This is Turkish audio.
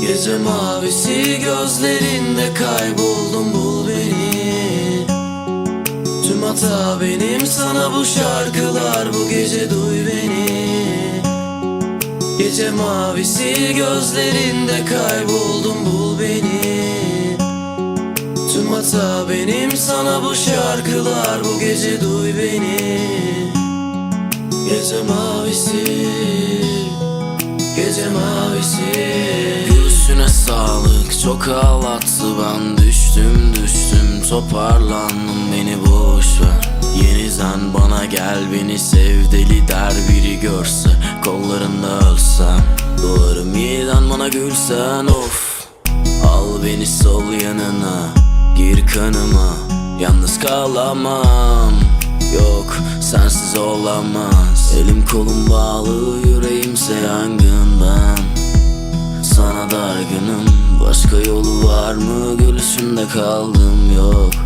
Gece mavisi gözlerinde kayboldum bul beni. Tüm hata benim sana bu şarkılar bu gece duy beni. Gece mavisi gözlerinde kayboldum bul beni. Tüm hata benim sana bu şarkılar bu gece duy beni. Gece mavisi Gece mavisi çok ağlattı ben düştüm düştüm toparlandım beni boş ver. Yeniden bana gel beni sev deli der biri görse Kollarında ölsem. Doğarım yeniden bana gülsen of. Al beni sol yanına Gir kanıma. Yalnız kalamam. Yok sensiz olamaz. Elim kolum bağlı yüreğimse yangın dargınım Başka yolu var mı? Gülüşünde kaldım yok